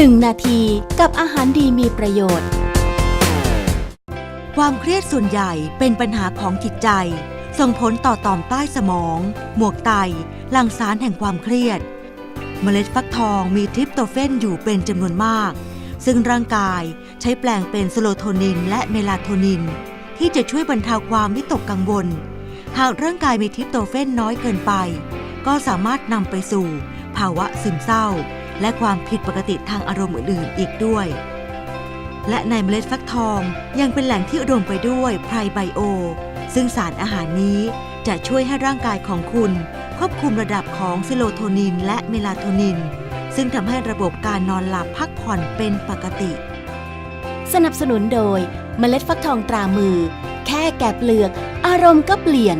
1 นาทีกับอาหารดีมีประโยชน์ ความเครียดส่วนใหญ่เป็นปัญหาของจิตใจ ส่งผลต่อต่อมใต้สมอง หมวกไตหลั่งสารแห่งความเครียด เมล็ดฟักทองมีทริปโตเฟนอยู่เป็นจำนวนมาก ซึ่งร่างกายใช้แปลงเป็นโซโลโทนินและเมลาโทนิน ที่จะช่วยบรรเทาความวิตกกังวล หากร่างกายมีทริปโตเฟนน้อยเกินไป ก็สามารถนำไปสู่ ภาวะซึมเศร้า และความผิดปกติทางอารมณ์อื่นๆอีกด้วย และในเมล็ดฟักทองยังเป็นแหล่งที่อุดมไปด้วยไพรไบโอ ซึ่งสารอาหารนี้จะช่วยให้ร่างกายของคุณควบคุมระดับของเซโรโทนินและเมลาโทนิน ซึ่งทำให้ระบบการนอนหลับพักผ่อนเป็นปกติ สนับสนุนโดยเมล็ดฟักทองตรามือ แค่แกะเปลือก อารมณ์ก็เปลี่ยน